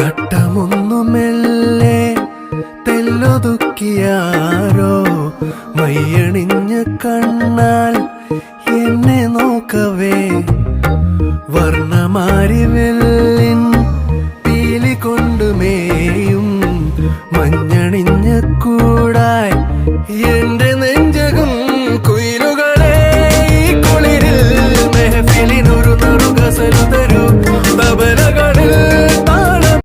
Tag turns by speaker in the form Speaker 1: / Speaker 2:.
Speaker 1: തട്ടമൊന്നു മെല്ലെ തെല്ലൊതുക്കിയാരോ? മയ്യണിഞ്ഞ കണ്ണാൽ എന്നെ നോക്കവേ. വർണമാരി വെല്ലിൻ പീലി കൊണ്ടുമേയും മഞ്ഞണിഞ്ഞ കൂടായി എന്റെ നെഞ്ചകം